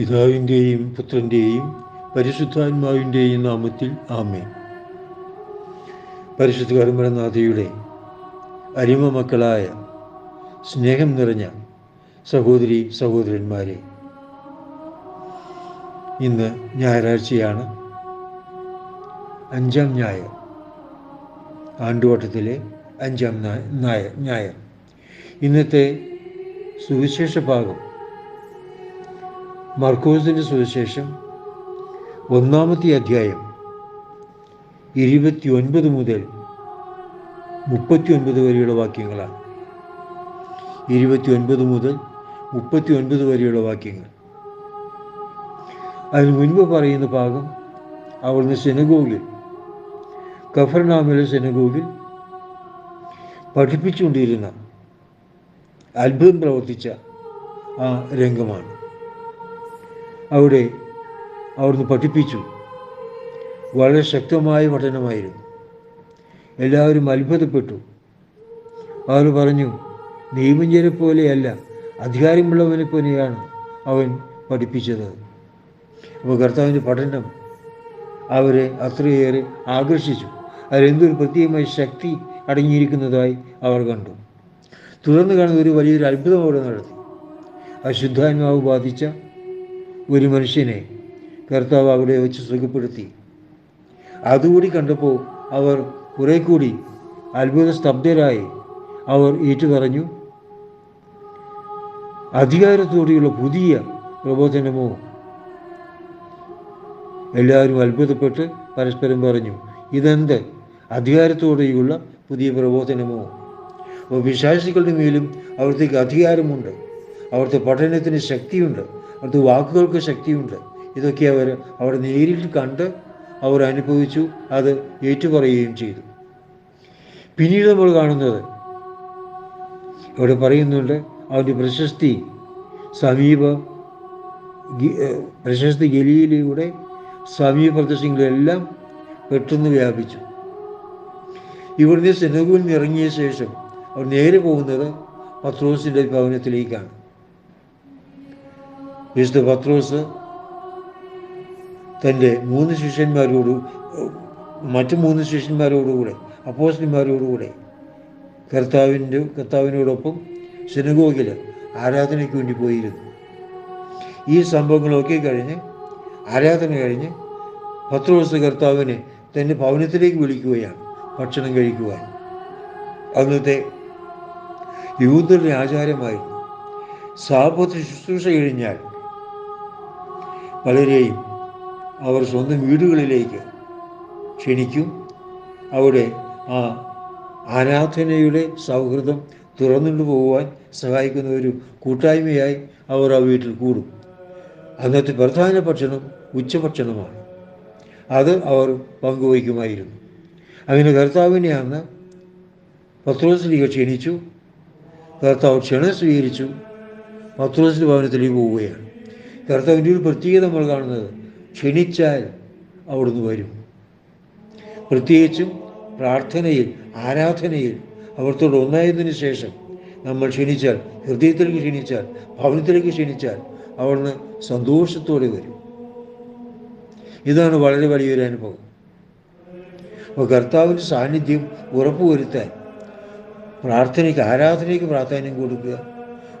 പിതാവിന്റെയും പുത്രന്റെയും പരിശുദ്ധാത്മാവിന്റെയും നാമത്തിൽ ആമേ പരിശുദ്ധ കർമ്മനാഥയുടെ അരിമ മക്കളായ സ്നേഹം നിറഞ്ഞ സഹോദരി സഹോദരന്മാരെ ഇന്ന് ഞായറാഴ്ചയാണ്. അഞ്ചാം ഞായർ ആണ്ടുവട്ടത്തിലെ അഞ്ചാം നായ ഞായർ. ഇന്നത്തെ സുവിശേഷ ഭാഗം മർക്കോസിന്റെ സുവിശേഷം ഒന്നാമത്തെ അധ്യായം ഇരുപത്തി ഒൻപത് മുതൽ മുപ്പത്തി ഒൻപത് വരെയുള്ള വാക്യങ്ങളാണ്. ഇരുപത്തി ഒൻപത് മുതൽ മുപ്പത്തി ഒൻപത് വരെയുള്ള വാക്യങ്ങൾ. അതിന് മുൻപ് പറയുന്ന ഭാഗം അവിടുന്ന് സെനഗോഗിൽ കഫർനാമിലെ സെനഗോഗിൽ പഠിപ്പിച്ചുകൊണ്ടിരുന്ന അത്ഭുതം പ്രവർത്തിച്ച ആ രംഗമാണ്. അവിടെ അവിടുന്ന് പഠിപ്പിച്ചു. വളരെ ശക്തമായ പഠനമായിരുന്നു. എല്ലാവരും അത്ഭുതപ്പെട്ടു. അവർ പറഞ്ഞു നിയമഞ്ജനെ പോലെയല്ല അധികാരമുള്ളവനെ പോലെയാണ് അവൻ പഠിപ്പിച്ചത്. അപ്പോൾ കർത്താവിന്റെ പഠനം അവരെ അത്രയേറെ ആകർഷിച്ചു. അതിലെന്തൊരു പ്രത്യേകമായ ശക്തി അടങ്ങിയിരിക്കുന്നതായി അവർ കണ്ടു. തുടർന്ന് കാണുന്ന ഒരു വലിയൊരു അത്ഭുതം അവിടെ നടത്തി. അശുദ്ധാത്മാവ് ബാധിച്ച ഒരു മനുഷ്യനെ കർത്താവ് അവിടെ വെച്ച് സുഖപ്പെടുത്തി. അതുകൂടി കണ്ടപ്പോൾ അവർ കുറെ കൂടി അത്ഭുത സ്തബ്ധരായി അവർ ഏറ്റുപറഞ്ഞു അധികാരത്തോടെയുള്ള പുതിയ പ്രബോധനമോ? എല്ലാവരും അത്ഭുതപ്പെട്ട് പരസ്പരം പറഞ്ഞു ഇതെന്ത്? അധികാരത്തോടെയുള്ള പുതിയ പ്രബോധനമോ? വിശ്വാസികളുടെ മേലും അവിടത്തേക്ക് അധികാരമുണ്ട്. അവിടുത്തെ പഠനത്തിന് ശക്തിയുണ്ട്. അവിടുത്തെ വാക്കുകൾക്ക് ശക്തിയുണ്ട്. ഇതൊക്കെ അവർ അവർ നേരിൽ കണ്ട് അവർ അനുഭവിച്ചു അത് ഏറ്റുപറയുകയും ചെയ്തു. പിന്നീട് നമ്മൾ കാണുന്നത് ഇവിടെ പറയുന്നുണ്ട് അവന്റെ പ്രശസ്തി സമീപ പ്രശസ്തി ഗലിയിലൂടെ സമീപ പ്രദേശങ്ങളിലെല്ലാം പെട്ടെന്ന് വ്യാപിച്ചു. ഇവിടുന്ന് സെനഗുവിൽ നിന്ന് ഇറങ്ങിയ ശേഷം അവർ നേരെ പോകുന്നത് പത്രോസിന്റെ ഭവനത്തിലേക്കാണ്. വിശുദ്ധ പത്രോസ് തന്റെ മൂന്ന് ശിഷ്യന്മാരോട് മറ്റു മൂന്ന് ശിഷ്യന്മാരോടുകൂടെ അപ്പോസ്റ്റന്മാരോടുകൂടെ കർത്താവിന്റെ കർത്താവിനോടൊപ്പം സിനഗോഗിൽ ആരാധനയ്ക്ക് വേണ്ടി പോയിരുന്നു. ഈ സംഭവങ്ങളൊക്കെ കഴിഞ്ഞ് ആരാധന കഴിഞ്ഞ് പത്രോസ് കർത്താവിനെ തന്റെ ഭവനത്തിലേക്ക് വിളിക്കുകയാണ് ഭക്ഷണം കഴിക്കുവാൻ. അന്നത്തെ യൂതരുടെ ആചാരമായിരുന്നു സാപത്ത് ശുശ്രൂഷ കഴിഞ്ഞാൽ പലരെയും അവർ സ്വന്തം വീടുകളിലേക്ക് ക്ഷണിക്കും. അവിടെ ആ ആരാധനയുടെ സൗഹൃദം തുറന്നുകൊണ്ട് പോകുവാൻ സഹായിക്കുന്ന ഒരു കൂട്ടായ്മയായി അവർ ആ വീട്ടിൽ കൂടും. അന്നത്തെ പ്രധാന ഭക്ഷണം ഉച്ചഭക്ഷണമാണ്. അത് അവർ പങ്കുവയ്ക്കുമായിരുന്നു. അങ്ങനെ കർത്താവിനെ അന്ന് പത്രോസിലേക്ക് ക്ഷണിച്ചു. കർത്താവ് ക്ഷണം സ്വീകരിച്ചു. പത്രോസിന്റെ ഭവനത്തിലേക്ക് പോവുകയാണ്. കർത്താവിന്റെ ഒരു പ്രത്യേകത നമ്മൾ കാണുന്നത്. ക്ഷണിച്ചാൽ അവിടുന്ന് വരും. പ്രത്യേകിച്ചും പ്രാർത്ഥനയിൽ ആരാധനയിൽ അവിടുത്തോട് ഒന്നായതിനു ശേഷം നമ്മൾ ക്ഷണിച്ചാൽ ഹൃദയത്തിലേക്ക് ക്ഷണിച്ചാൽ ഭവനത്തിലേക്ക് ക്ഷണിച്ചാൽ അവിടുന്ന് സന്തോഷത്തോടെ വരും. ഇതാണ് വളരെ വലിയൊരു അനുഭവം. അപ്പോൾ കർത്താവിന്റെ സാന്നിധ്യം ഉറപ്പുവരുത്താൻ പ്രാർത്ഥനയ്ക്ക് ആരാധനയ്ക്ക് പ്രാധാന്യം കൊടുക്കുക.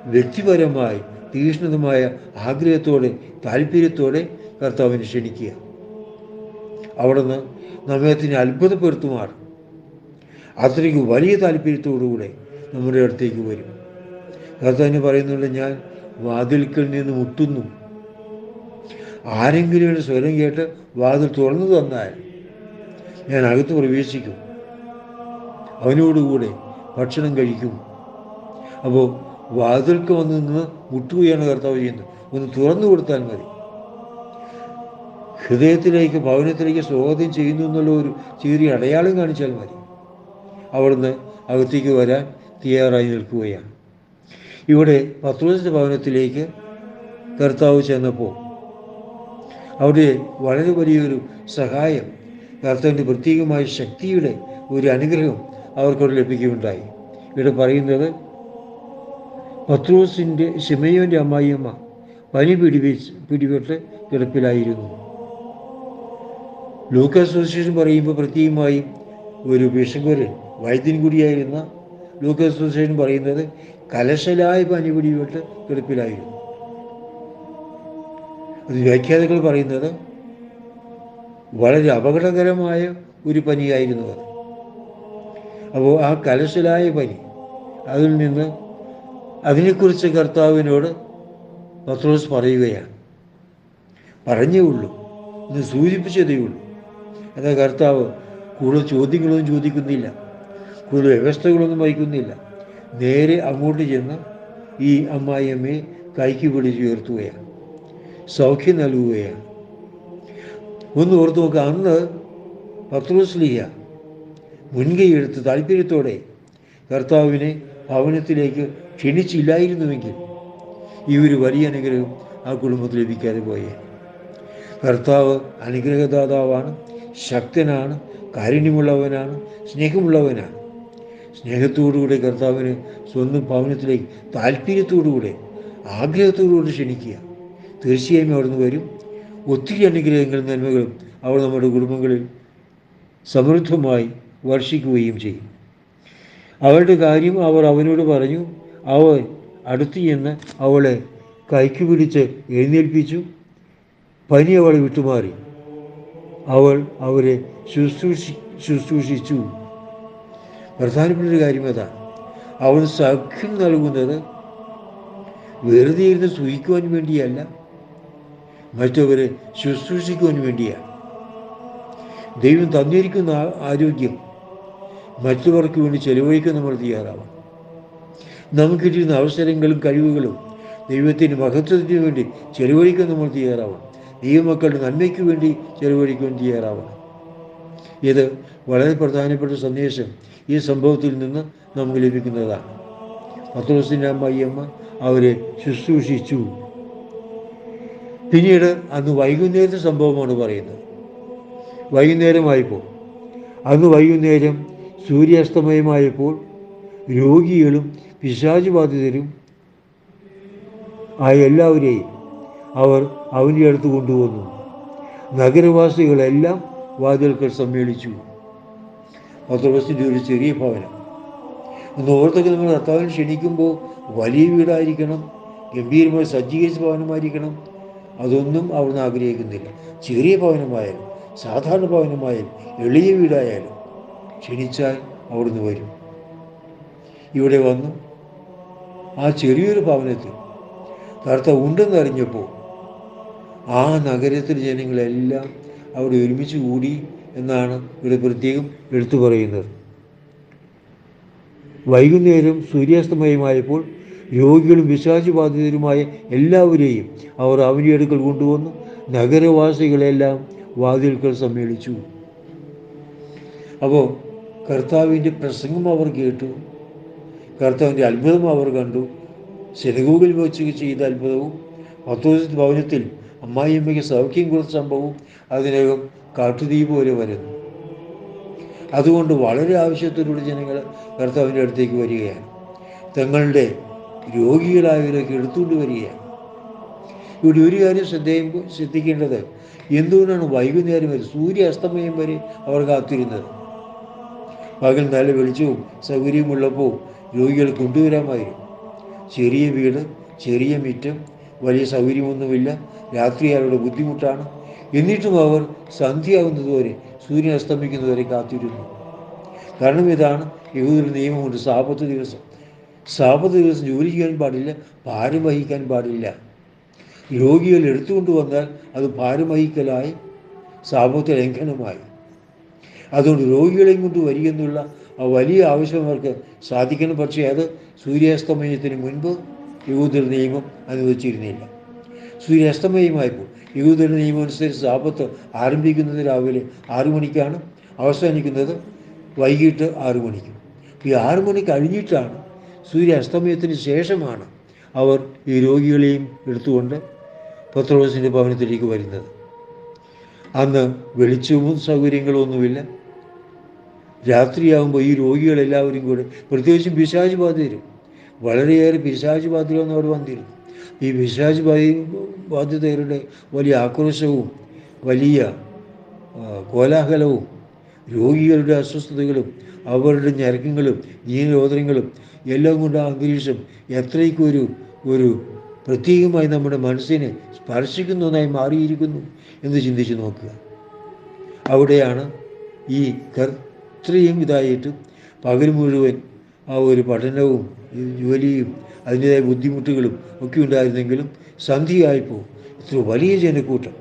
വ്യക്തിപരമായി തീക്ഷ്ണതമായ ആഗ്രഹത്തോടെ താല്പര്യത്തോടെ കർത്താവിനെ ക്ഷണിക്കുക. അവിടുന്ന് നമ്മയത്തിനെ അത്ഭുതപ്പെടുത്തുമാർ. അത്രയ്ക്ക് വലിയ താല്പര്യത്തോടുകൂടെ നമ്മുടെ അടുത്തേക്ക് വരും. കർത്താവിന് പറയുന്നുണ്ട് ഞാൻ വാതിൽക്കൽ നിന്ന് മുട്ടുന്നു. ആരെങ്കിലും സ്വരം കേട്ട് വാതിൽ തുറന്നു തന്നാൽ ഞാൻ അകത്ത് പ്രവേശിക്കും. അവനോടുകൂടെ ഭക്ഷണം കഴിക്കും. അപ്പോൾ വാതിൽക്ക് വന്ന് നിന്ന് മുട്ടുകയാണ് കർത്താവ് ചെയ്യുന്നത്. ഒന്ന് തുറന്നു കൊടുത്താൽ മതി. ഹൃദയത്തിലേക്ക് ഭവനത്തിലേക്ക് സ്വാഗതം ചെയ്യുന്നു എന്നുള്ള ഒരു ചെറിയ അടയാളം കാണിച്ചാൽ മതി. അവിടുന്ന് അകത്തേക്ക് വരാൻ തയ്യാറായി നിൽക്കുകയാണ്. ഇവിടെ പത്രോസിന്റെ ഭവനത്തിലേക്ക് കർത്താവ് ചെന്നപ്പോൾ അവിടെ വളരെ വലിയൊരു സഹായം കർത്താവിന്റെ പ്രത്യേകമായ ശക്തിയുടെ ഒരു അനുഗ്രഹം അവർക്കവിടെ ലഭിക്കുകയുണ്ടായി. ഇവിടെ പറയുന്നത് പത്രോസിന്റെ ഷിമയോന്റെ അമ്മായിയമ്മ പനി പിടിപിച്ച് പിടിപെട്ട് കിടപ്പിലായിരുന്നു. ലൂക്കാസ് സുവിശേഷം പറയുമ്പോൾ പ്രത്യേകമായും ഒരു ബിഷക്കുരൻ വൈദ്യൻ കൂടിയായിരുന്ന ലൂക്കാസ് അസോസിയേഷൻ പറയുന്നത് കലശലായ പനി പിടിപെട്ട് കിടപ്പിലായിരുന്നു. അത് വ്യാഖ്യാതകൾ പറയുന്നത് വളരെ അപകടകരമായ ഒരു പനിയായിരുന്നു അത്. അപ്പോൾ ആ കലശലായ പനി അതിൽ നിന്ന് അതിനെക്കുറിച്ച് കർത്താവിനോട് പത്രോസ് പറയുകയാണ്. പറഞ്ഞേ ഉള്ളൂ. ഇത് സൂചിപ്പിച്ചതേ ഉള്ളൂ. എന്നാൽ കർത്താവ് കൂടുതൽ ചോദ്യങ്ങളൊന്നും ചോദിക്കുന്നില്ല. കൂടുതൽ വ്യവസ്ഥകളൊന്നും വഹിക്കുന്നില്ല. നേരെ അങ്ങോട്ട് ചെന്ന് ഈ അമ്മായിയമ്മയെ കൈക്ക് പിടിച്ച് ഉയർത്തുകയാണ്. സൗഖ്യം നൽകുകയാണ്. ഒന്ന് ഓർത്ത് നോക്കുക അന്ന് പത്രോസ്ലിയ മുൻകൈ എടുത്ത് താല്പര്യത്തോടെ കർത്താവിനെ ഭവനത്തിലേക്ക് ക്ഷണിച്ചില്ലായിരുന്നുവെങ്കിൽ ഈ ഒരു വലിയ അനുഗ്രഹം ആ കുടുംബത്തിൽ ലഭിക്കാതെ പോയേ. കർത്താവ് അനുഗ്രഹദാതാവാണ് ശക്തനാണ് കാരുണ്യമുള്ളവനാണ് സ്നേഹമുള്ളവനാണ്. സ്നേഹത്തോടുകൂടെ കർത്താവിന് സ്വന്തം ഭവനത്തിലേക്ക് താല്പര്യത്തോടുകൂടെ ആഗ്രഹത്തോടുകൂടി ക്ഷണിക്കുക. തീർച്ചയായും അവിടുന്ന് വരും. ഒത്തിരി അനുഗ്രഹങ്ങളും നന്മകളും അവർ നമ്മുടെ കുടുംബങ്ങളിൽ സമൃദ്ധമായി വർഷിക്കുകയും ചെയ്യും. അവളുടെ കാര്യം അവർ അവനോട് പറഞ്ഞു അവൻ അടുത്ത് ചെന്ന് അവളെ കൈക്ക് പിടിച്ച് എഴുന്നേൽപ്പിച്ചു. പനി അവളെ വിട്ടുമാറി. അവൾ അവരെ ശുശ്രൂഷി ശുശ്രൂഷിച്ചു. പ്രധാനപ്പെട്ട ഒരു കാര്യം അതാണ് അവൻ സഖ്യം നൽകുന്നത് വെറുതെ ഇരുന്ന് സൂഹിക്കുവാൻ വേണ്ടിയല്ല. മറ്റവരെ ശുശ്രൂഷിക്കുവാൻ വേണ്ടിയാണ് ദൈവം തന്നിരിക്കുന്ന ആരോഗ്യം മറ്റുള്ളവർക്ക് വേണ്ടി ചെലവഴിക്കാൻ നമ്മൾ തയ്യാറാവണം. നമുക്ക് കിട്ടുന്ന അവസരങ്ങളും കഴിവുകളും ദൈവത്തിന്റെ മഹത്വത്തിന് വേണ്ടി ചെലവഴിക്കാൻ നമ്മൾ തയ്യാറാവണം. ദൈവമക്കളുടെ നന്മയ്ക്ക് വേണ്ടി ചെലവഴിക്കാൻ തയ്യാറാവണം. ഇത് വളരെ പ്രധാനപ്പെട്ട സന്ദേശം ഈ സംഭവത്തിൽ നിന്ന് നമുക്ക് ലഭിക്കുന്നതാണ്. പത്രോസിന്റെ അമ്മ അവരെ ശുശ്രൂഷിച്ചു. പിന്നീട് അന്ന് വൈകുന്നേരത്തെ സംഭവമാണ് പറയുന്നത്. വൈകുന്നേരമായപ്പോൾ അന്ന് വൈകുന്നേരം സൂര്യാസ്തമയമായപ്പോൾ രോഗികളും പിശാച് ബാധിതരും ആയ എല്ലാവരെയും അവർ അവന്റെ അടുത്ത് കൊണ്ടുവന്നു. നഗരവാസികളെല്ലാം വാതിൽക്കൽ സമ്മേളിച്ചു. പത്രോസിന്റെ ഒരു ചെറിയ ഭവനം. ഒന്ന് ഓർത്തൊക്കെ നിങ്ങൾ കർത്താവിനെ ക്ഷണിക്കുമ്പോൾ വലിയ വീടായിരിക്കണം ഗംഭീരമായി സജ്ജീകരിച്ച ഭവനമായിരിക്കണം. അതൊന്നും അവിടുന്ന് ആഗ്രഹിക്കുന്നില്ല. ചെറിയ ഭവനമായാലും സാധാരണ ഭവനമായാലും എളിയ വീടായാലും ക്ഷണിച്ചാൽ അവിടുന്ന് വരും. ഇവിടെ വന്നു ആ ചെറിയൊരു ഭവനത്തിൽ. കറുത്ത ഉണ്ടെന്നറിഞ്ഞപ്പോൾ ആ നഗരത്തിലെ ജനങ്ങളെല്ലാം അവിടെ ഒരുമിച്ച് കൂടി എന്നാണ് ഇവിടെ പ്രത്യേകം എടുത്തു പറയുന്നത്. വൈകുന്നേരം സൂര്യാസ്തമയമായപ്പോൾ രോഗികളും വിശ്വാസബാധിതരുമായ എല്ലാവരെയും അവർ അവന്റെ അടുക്കൽ കൊണ്ടുവന്നു നഗരവാസികളെല്ലാം വാതിൽക്കൽ സമ്മേളിച്ചു. അപ്പോൾ കർത്താവിന്റെ പ്രസംഗം അവർ കേട്ടു. കർത്താവിന്റെ അത്ഭുതം അവർ കണ്ടു. സെനഗോഗിൽ വെച്ച് ചെയ്ത അത്ഭുതവും മത്തോസ് ഭവനത്തിൽ അമ്മായിയമ്മയ്ക്ക് സൗഖ്യം കുറച്ച സംഭവവും അതിനകം കാട്ടുതീ പോലെ വരുന്നു. അതുകൊണ്ട് വളരെ ആവശ്യത്തോടുകൂടി ജനങ്ങൾ കർത്താവിന്റെ അടുത്തേക്ക് വരികയാണ്. തങ്ങളുടെ രോഗികളായവരൊക്കെ എടുത്തുകൊണ്ട് വരികയാണ്. ഇവിടെ ഒരു കാര്യം ശ്രദ്ധയും ശ്രദ്ധിക്കേണ്ടത് എന്തുകൊണ്ടാണ് വൈകുന്നേരം വരെ സൂര്യ അസ്തമയം വരെ അവർ കാത്തിരുന്നത്? പകൽ നല്ല വെളിച്ചവും സൗകര്യമുള്ളപ്പോൾ രോഗികൾ കൊണ്ടുവരാമായിരുന്നു. ചെറിയ വീട് ചെറിയ മിറ്റം വലിയ സൗകര്യമൊന്നുമില്ല. രാത്രി ബുദ്ധിമുട്ടാണ്. എന്നിട്ടും അവർ സന്ധ്യയാകുന്നതുവരെ സൂര്യൻ അസ്തമിക്കുന്നതുവരെ കാത്തിരുന്നു. കാരണം ഇതാണ് യഹൂദരുടെ നിയമമുണ്ട് സാപത്ത് ദിവസം. സാപത്ത് ദിവസം ജോലി ചെയ്യാൻ പാടില്ല ഭാരം വഹിക്കാൻ പാടില്ല. രോഗികൾ എടുത്തുകൊണ്ട് വന്നാൽ അത് ഭാരം വഹിക്കലായി സാപത്ത് ലംഘനമായി. അതുകൊണ്ട് രോഗികളെയും കൊണ്ട് വരികയെന്നുള്ള ആ വലിയ ആവശ്യം അവർക്ക് സാധിക്കണം പക്ഷേ അത് സൂര്യാസ്തമയത്തിന് മുൻപ് യഹൂദർ നിയമം അനുവദിച്ചിരുന്നില്ല. സൂര്യാസ്തമയമായപ്പോൾ യഹൂദർ നിയമം അനുസരിച്ച് ആപത്ത് ആരംഭിക്കുന്നത് രാവിലെ ആറു മണിക്കാണ്. അവസാനിക്കുന്നത് വൈകിട്ട് ആറു മണിക്ക്. ഈ ആറു മണി കഴിഞ്ഞിട്ടാണ് സൂര്യാസ്തമയത്തിന് ശേഷമാണ് അവർ ഈ രോഗികളെയും എടുത്തുകൊണ്ട് പത്രോസിന്റെ ഭവനത്തിലേക്ക് വരുന്നത്. അന്ന് വെളിച്ചവും സൗകര്യങ്ങളും ഒന്നുമില്ല. രാത്രിയാകുമ്പോൾ ഈ രോഗികളെല്ലാവരും കൂടെ പ്രത്യേകിച്ചും പിശാജ് ബാധിതരും. വളരെയേറെ പിശാച് ബാധിതരെന്ന് അവർ വന്നിരുന്നു. ഈ പിശാജ് ബാധി- ബാധിതരുടെ വലിയ ആക്രോശവും വലിയ കോലാഹലവും രോഗികളുടെ അസ്വസ്ഥതകളും അവരുടെ ഞരക്കങ്ങളും നീരോധനങ്ങളും എല്ലാം കൊണ്ട് ആ അന്തരീക്ഷം എത്രയ്ക്കൊരു ഒരു പ്രത്യേകമായി നമ്മുടെ മനസ്സിനെ സ്പർശിക്കുന്ന ഒന്നായി മാറിയിരിക്കുന്നു എന്ന് ചിന്തിച്ച് നോക്കുക. അവിടെയാണ് ഈ കർത്തൃയും ഇതായിട്ട് പകൽ മുഴുവൻ ആ ഒരു പഠനവും ജോലിയും അതിന്റെതായ ബുദ്ധിമുട്ടുകളും ഒക്കെ ഉണ്ടായിരുന്നെങ്കിലും സന്ധ്യയായപ്പോൾ ഇത്ര വലിയ ജനക്കൂട്ടം.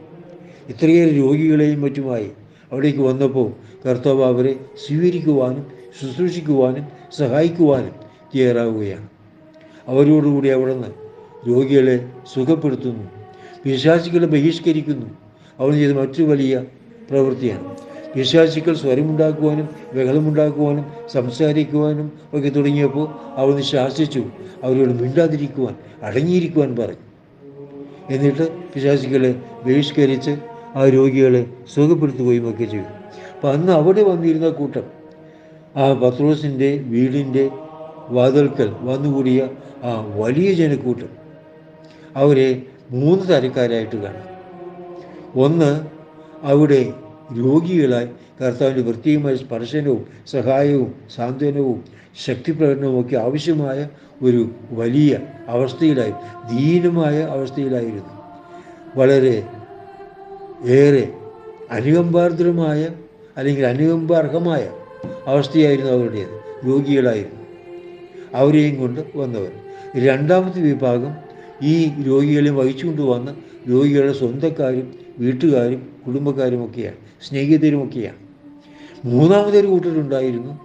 ഇത്രയേറെ രോഗികളെയും മറ്റുമായി അവിടേക്ക് വന്നപ്പോൾ കർത്താവ് അവരെ സ്വീകരിക്കുവാനും ശുശ്രൂഷിക്കുവാനും സഹായിക്കുവാനും തയ്യാറാവുകയാണ്. അവരോടുകൂടി അവിടുന്ന് രോഗികളെ സുഖപ്പെടുത്തുന്നു പിശാചികളെ ബഹിഷ്കരിക്കുന്നു. അവർ ചെയ്ത മറ്റു വലിയ പ്രവൃത്തിയാണ്. പിശാചികൾ സ്വരമുണ്ടാക്കുവാനും ബഹളമുണ്ടാക്കുവാനും സംസാരിക്കുവാനും ഒക്കെ തുടങ്ങിയപ്പോൾ അവിടുന്ന് ശാസിച്ചു അവരോട് മിണ്ടാതിരിക്കുവാൻ അടങ്ങിയിരിക്കുവാൻ പറഞ്ഞു. എന്നിട്ട് പിശാചികളെ ബഹിഷ്കരിച്ച് ആ രോഗികളെ സുഖപ്പെടുത്തുകയും ഒക്കെ ചെയ്തു. അപ്പം അന്ന് അവിടെ വന്നിരുന്ന കൂട്ടം ആ പത്രോസിന്റെ വീടിന്റെ വാതിൽക്കൽ വന്നുകൂടിയ ആ വലിയ ജനക്കൂട്ടം അവരെ മൂന്ന് തരക്കാരായിട്ട് കാണാം. ഒന്ന് അവിടെ രോഗികളായി കർത്താവിന്റെ വൃത്തിയുമായ സ്പർശനവും സഹായവും സാന്ത്വനവും ശക്തിപ്രകടനവും ഒക്കെ ആവശ്യമായ ഒരു വലിയ അവസ്ഥയിലായി ദീനമായ അവസ്ഥയിലായിരുന്നു. വളരെ ഏറെ അനുകമ്പാർദ്രമായ അല്ലെങ്കിൽ അനുകമ്പാർഹമായ അവസ്ഥയായിരുന്നു അവരുടേത്. രോഗികളായിരുന്നു. അവരെയും കൊണ്ട് വന്നവർ. രണ്ടാമത്തെ വിഭാഗം ഈ രോഗികളെ വഹിച്ചുകൊണ്ട് വന്ന രോഗികളുടെ സ്വന്തക്കാരും വീട്ടുകാരും കുടുംബക്കാരുമൊക്കെയാണ് സ്നേഹിതരുമൊക്കെയാണ്. മൂന്നാമതൊരു കൂട്ടരുണ്ടായിരുന്നു.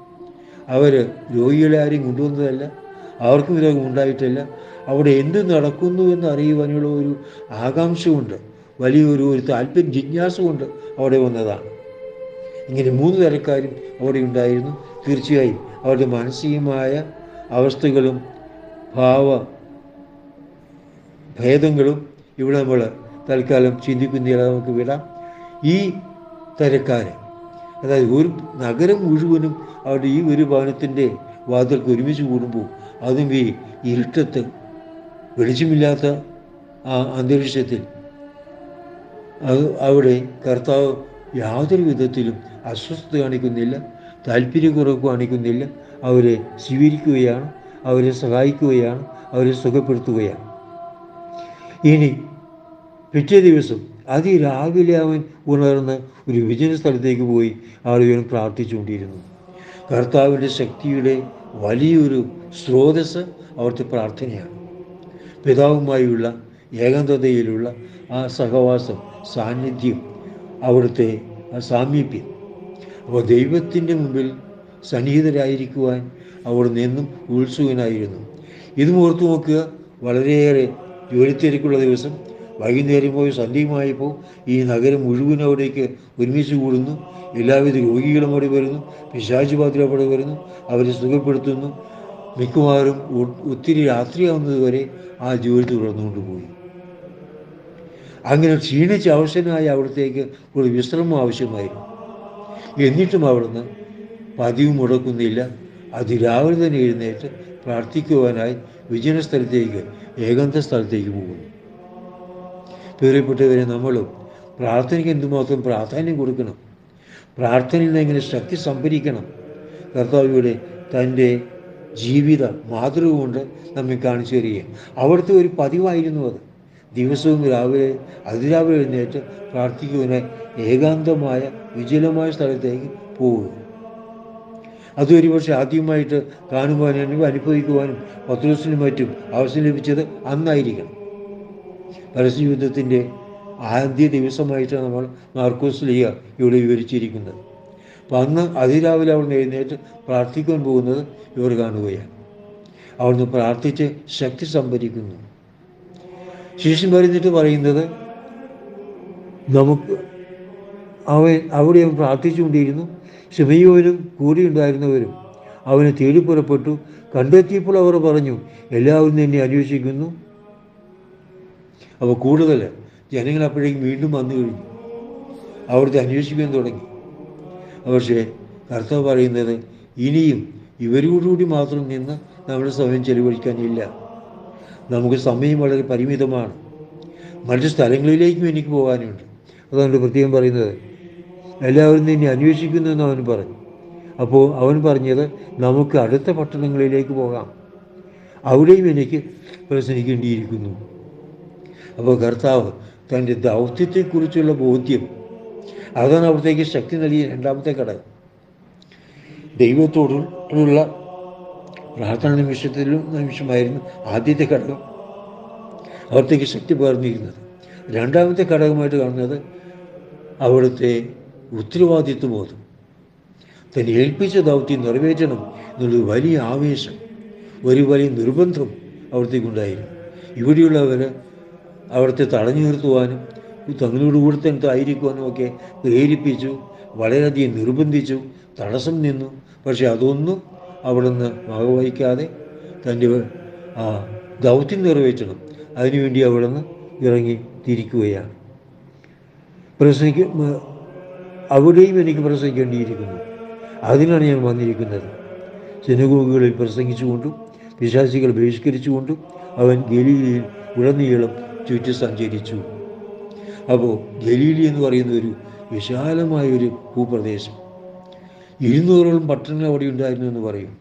അവർ രോഗികളെ ആരെയും കൊണ്ടുവന്നതല്ല അവർക്കും രോഗം ഉണ്ടായിട്ടില്ല. അവിടെ എന്ത് നടക്കുന്നു എന്ന് അറിയുവാനുള്ള ഒരു ആകാംക്ഷ കൊണ്ട് വലിയൊരു ഒരു താല്പര്യം ജിജ്ഞാസ കൊണ്ട് അവിടെ വന്നതാണ്. ഇങ്ങനെ മൂന്ന് തരക്കാരും അവിടെ ഉണ്ടായിരുന്നു. തീർച്ചയായും അവരുടെ മാനസികമായ അവസ്ഥകളും ഭാവ ഭേദങ്ങളും ഇവിടെ നമ്മൾ തൽക്കാലം ചിന്തിക്കുന്നില്ല നമുക്ക് വിടാം. ഈ തരക്കാരെ അതായത് ഒരു നഗരം മുഴുവനും അവിടെ ഈ ഒരു ഭവനത്തിന്റെ വാതിൽക്ക് ഒരുമിച്ച് കൂടുമ്പോൾ അതും ഈ ഇരുട്ടത്ത് വെളിച്ചമില്ലാത്ത ആ അന്തരീക്ഷത്തിൽ അത് അവിടെ കർത്താവ് യാതൊരു വിധത്തിലും അസ്വസ്ഥത കാണിക്കുന്നില്ല താല്പര്യക്കുറവ് കാണിക്കുന്നില്ല. അവരെ സ്വീകരിക്കുകയാണ് അവരെ സഹായിക്കുകയാണ് അവരെ സുഖപ്പെടുത്തുകയാണ്. ഇനി പിറ്റേ ദിവസം അതിരാവിലെ അവൻ ഉണർന്ന് ഒരു വിജന സ്ഥലത്തേക്ക് പോയി ആളുകൾ പ്രാർത്ഥിച്ചുകൊണ്ടിരുന്നു. കർത്താവിന്റെ ശക്തിയുടെ വലിയൊരു സ്രോതസ് അവിടുത്തെ പ്രാർത്ഥനയാണ്. പിതാവുമായുള്ള ഏകാന്തതയിലുള്ള ആ സഹവാസം സാന്നിധ്യം അവിടുത്തെ ആ സാമീപ്യം. അപ്പോൾ ദൈവത്തിന്റെ മുമ്പിൽ സന്നിഹിതരായിരിക്കുവാൻ അവിടെ നിന്നും ഉത്സുകനായിരുന്നു. ഇതും ഓർത്തു നോക്കുക വളരെയേറെ ജോലിത്തിരക്കുള്ള ദിവസം വൈകുന്നേരം പോയി സന്ധ്യയുമായപ്പോൾ ഈ നഗരം മുഴുവൻ അവിടേക്ക് ഒരുമിച്ച് കൂടുന്നു. എല്ലാവിധ രോഗികളും അവിടെ വരുന്നു. പിശാചുപാത്രം അവിടെ വരുന്നു. അവരെ സുഖപ്പെടുത്തുന്നു. മിക്കവാറും ഒത്തിരി രാത്രിയാവുന്നതുവരെ ആ ജോലി തുടർന്നുകൊണ്ട് പോയി. അങ്ങനെ ക്ഷീണിച്ച് അവശനായ അവിടത്തേക്ക് ഒരു വിശ്രമം ആവശ്യമായിരുന്നു. എന്നിട്ടും അവിടുന്ന് പതിവ് മുടക്കുന്നില്ല. അതിരാവിലെ തന്നെ എഴുന്നേറ്റ് പ്രാർത്ഥിക്കുവാനായി വിജന സ്ഥലത്തേക്ക് ഏകാന്ത സ്ഥലത്തേക്ക് പോകുന്നു. പ്രിയപ്പെട്ടവരെ നമ്മളും. പ്രാർത്ഥനയ്ക്ക് എന്തുമാത്രം പ്രാധാന്യം കൊടുക്കണം? പ്രാർത്ഥനയിൽ നിന്ന് എങ്ങനെ ശക്തി സംഭരിക്കണം? കർത്താവിയുടെ തന്റെ ജീവിത മാതൃക കൊണ്ട് നമ്മെ കാണിച്ചു തരികയും. അവിടുത്തെ ഒരു പതിവായിരുന്നു അത്. ദിവസവും രാവിലെ അതിരാവിലെ എഴുന്നേറ്റ് പ്രാർത്ഥിക്കുന്ന ഏകാന്തമായ വിജലമായ സ്ഥലത്തേക്ക് പോവുക. അതൊരു പക്ഷേ ആദ്യമായിട്ട് കാണുവാനും അനുഭവിക്കുവാനും പത്രോസിനും മറ്റും അവസരം ലഭിച്ചത് അന്നായിരിക്കണം. പരസ്യയുദ്ധത്തിന്റെ ആദ്യ ദിവസമായിട്ടാണ് നമ്മൾ മാർക്കോസ് ലിയ ഇവിടെ വിവരിച്ചിരിക്കുന്നത്. അപ്പം അന്ന് അതിരാവിലെ അവൾ എഴുന്നേറ്റ് പ്രാർത്ഥിക്കാൻ പോകുന്നത് ഇവർ കാണുകയാണ്. അവിടുന്ന് പ്രാർത്ഥിച്ച് ശക്തി സംഭരിക്കുന്നു. ശേഷം പറഞ്ഞിട്ട് പറയുന്നത് നമുക്ക് അവൻ അവിടെ അവൻ പ്രാർത്ഥിച്ചുകൊണ്ടിരുന്നു. ക്ഷമയോരും കൂടി ഉണ്ടായിരുന്നവരും അവനെ തേടി പുറപ്പെട്ടു കണ്ടെത്തിയപ്പോൾ അവർ പറഞ്ഞു എല്ലാവരും എന്നെ അന്വേഷിക്കുന്നു. അപ്പോൾ കൂടുതൽ ജനങ്ങൾ അപ്പോഴേക്കും വീണ്ടും വന്നു കഴിഞ്ഞു. അവിടുത്തെ അന്വേഷിക്കാൻ തുടങ്ങി. പക്ഷേ കർത്താവ് പറയുന്നത് ഇനിയും ഇവരോടുകൂടി മാത്രം നിന്ന് നമ്മുടെ സമയം ചെലവഴിക്കാനില്ല. നമുക്ക് സമയം വളരെ പരിമിതമാണ്. മറ്റു സ്ഥലങ്ങളിലേക്കും എനിക്ക് പോകാനുണ്ട്. അതാണ് പ്രത്യേകം പറയുന്നത് എല്ലാവരും നിന്നെ അന്വേഷിക്കുന്നു എന്ന് അവൻ പറഞ്ഞു. അപ്പോൾ അവൻ പറഞ്ഞത് നമുക്ക് അടുത്ത പട്ടണങ്ങളിലേക്ക് പോകാം. അവിടെയും എനിക്ക് പ്രസംഗിക്കേണ്ടിയിരിക്കുന്നു അപ്പോൾ കർത്താവ് തന്റെ ദൗത്യത്തെക്കുറിച്ചുള്ള ബോധ്യം. അതാണ് അവിടത്തേക്ക് ശക്തി നൽകിയ രണ്ടാമത്തെ ഘടകം. ദൈവത്തോടുള്ള പ്രാർത്ഥന നിമിഷത്തിലും നിമിഷമായിരുന്നു ആദ്യത്തെ ഘടകം. അവിടത്തേക്ക് ശക്തി പകർന്നിരുന്നത് രണ്ടാമത്തെ ഘടകമായിട്ട് കാണുന്നത് അവിടുത്തെ ഉത്തരവാദിത്വ ബോധം. തന്നെ ഏൽപ്പിച്ച ദൗത്യം നിറവേറ്റണം എന്നുള്ളൊരു വലിയ ആവേശം ഒരു വലിയ നിർബന്ധം അവിടത്തേക്കുണ്ടായിരുന്നു. ഇവിടെയുള്ളവർ അവിടുത്തെ തടഞ്ഞു നിർത്തുവാനും തങ്ങളോട് കൂടെ തന്നെ ആയിരിക്കുവാനും ഒക്കെ പ്രേരിപ്പിച്ചു വളരെയധികം നിർബന്ധിച്ചു തടസ്സം നിന്നു. പക്ഷെ അതൊന്നും അവിടുന്ന് വകവഹിക്കാതെ തന്റെ ആ ദൗത്യം നിറവേറ്റണം. അതിനുവേണ്ടി അവിടുന്ന് ഇറങ്ങി തിരിക്കുകയാണ്. പ്രസംഗിക്ക അവിടെയും എനിക്ക് പ്രസംഗിക്കേണ്ടിയിരിക്കുന്നു. അതിനാണ് ഞാൻ വന്നിരിക്കുന്നത്. സിനഗോഗുകളിൽ പ്രസംഗിച്ചുകൊണ്ടും പിശാചികൾ ബഹിഷ്കരിച്ചുകൊണ്ടും അവൻ ഗലീലിയിൽ ഉടനീളം ചുറ്റി സഞ്ചരിച്ചു. അപ്പോൾ ഗലീലി എന്ന് പറയുന്ന ഒരു വിശാലമായ ഒരു ഭൂപ്രദേശം. ഇരുന്നൂറോളം പട്ടണങ്ങൾ അവിടെ ഉണ്ടായിരുന്നു എന്ന് പറയും.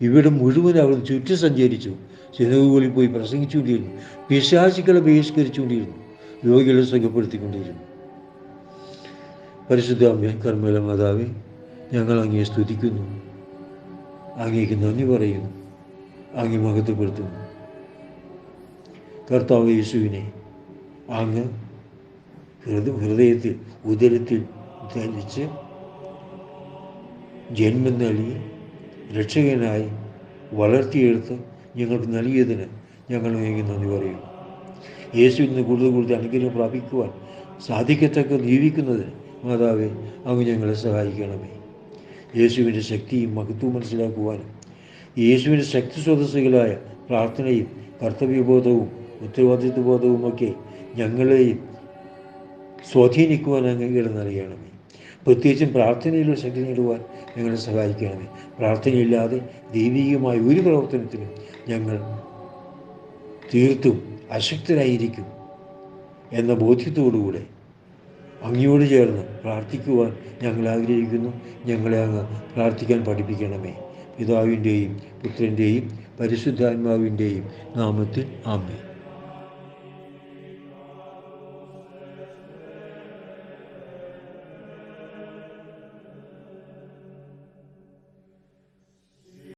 ഇവിടെ മുഴുവൻ അവർ ചുറ്റി സഞ്ചരിച്ചു. സിനഗോഗുകളിൽ പോയി പ്രസംഗിച്ചുകൊണ്ടിരുന്നു. പിശാചികളെ ബഹിഷ്കരിച്ചുകൊണ്ടിരുന്നു. രോഗികളെ സുഖപ്പെടുത്തിക്കൊണ്ടിരുന്നു പരിശുദ്ധ അമ്മ കർമ്മല മാതാവെ ഞങ്ങൾ അങ്ങയെ സ്തുതിക്കുന്നു. അങ്ങേക്ക് നന്ദി പറയുന്നു. അങ്ങേ മഹത്വപ്പെടുത്തുന്നു. കർത്താവ് യേശുവിനെ അങ്ങ് ഹൃദ ഹൃദയത്തിൽ ഉദരത്തിൽ ധരിച്ച് ജന്മം നൽകി രക്ഷകനായി വളർത്തിയെടുത്ത് ഞങ്ങൾക്ക് നൽകിയതിന് ഞങ്ങൾ അങ്ങേക്ക് നന്ദി പറയും യേശുവിൽ നിന്ന് കൂടുതൽ കൂടുതൽ അനുഗ്രഹം പ്രാപിക്കുവാൻ സാധിക്കത്തക്ക ജീവിക്കുന്നതിന് മാതാവെ അങ്ങ് ഞങ്ങളെ സഹായിക്കണമേ. യേശുവിന്റെ ശക്തിയും മഹത്വവും മനസ്സിലാക്കുവാനും യേശുവിന്റെ ശക്തി സ്രോതസ്സുകളായ പ്രാർത്ഥനയും കർത്തവ്യബോധവും ഉത്തരവാദിത്വബോധവും ബോധവുമൊക്കെ ഞങ്ങളെയും സ്വാധീനിക്കുവാൻ ഇട നൽകണമേ പ്രത്യേകിച്ചും പ്രാർത്ഥനയിലൂടെ ശക്തി നേടുവാൻ ഞങ്ങളെ സഹായിക്കണമേ. പ്രാർത്ഥനയില്ലാതെ ദൈവികമായ ഒരു പ്രവർത്തനത്തിനും ഞങ്ങൾ തീർത്തും അശക്തരായിരിക്കും എന്ന ബോധ്യത്തോടുകൂടെ അങ്ങയോട് ചേർന്ന് പ്രാർത്ഥിക്കുവാൻ ഞങ്ങൾ ആഗ്രഹിക്കുന്നു. ഞങ്ങളെ അങ്ങ് പ്രാർത്ഥിക്കാൻ പഠിപ്പിക്കണമേ. പിതാവിന്റെയും പുത്രന്റെയും പരിശുദ്ധാത്മാവിന്റെയും നാമത്തിൽ ആമേ